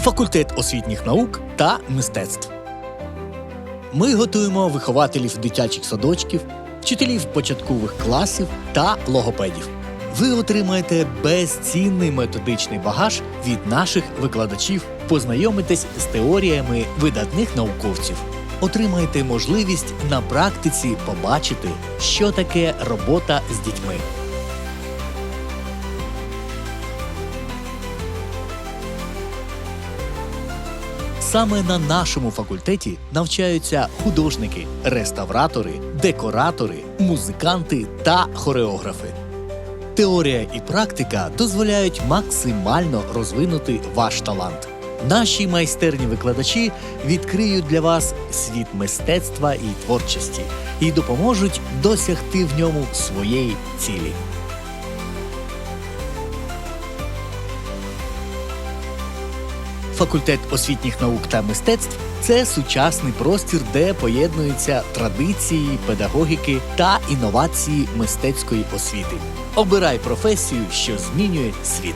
факультет освітніх наук та мистецтв. Ми готуємо вихователів дитячих садочків, вчителів початкових класів та логопедів. Ви отримаєте безцінний методичний багаж від наших викладачів, познайомитесь з теоріями видатних науковців, отримаєте можливість на практиці побачити, що таке робота з дітьми. Саме на нашому факультеті навчаються художники, реставратори, декоратори, музиканти та хореографи. Теорія і практика дозволяють максимально розвинути ваш талант. Наші майстерні викладачі відкриють для вас світ мистецтва і творчості і допоможуть досягти в ньому своєї цілі. Факультет освітніх наук та мистецтв це сучасний простір, де поєднуються традиції, педагогіки та інновації мистецької освіти. Обирай професію, що змінює світ.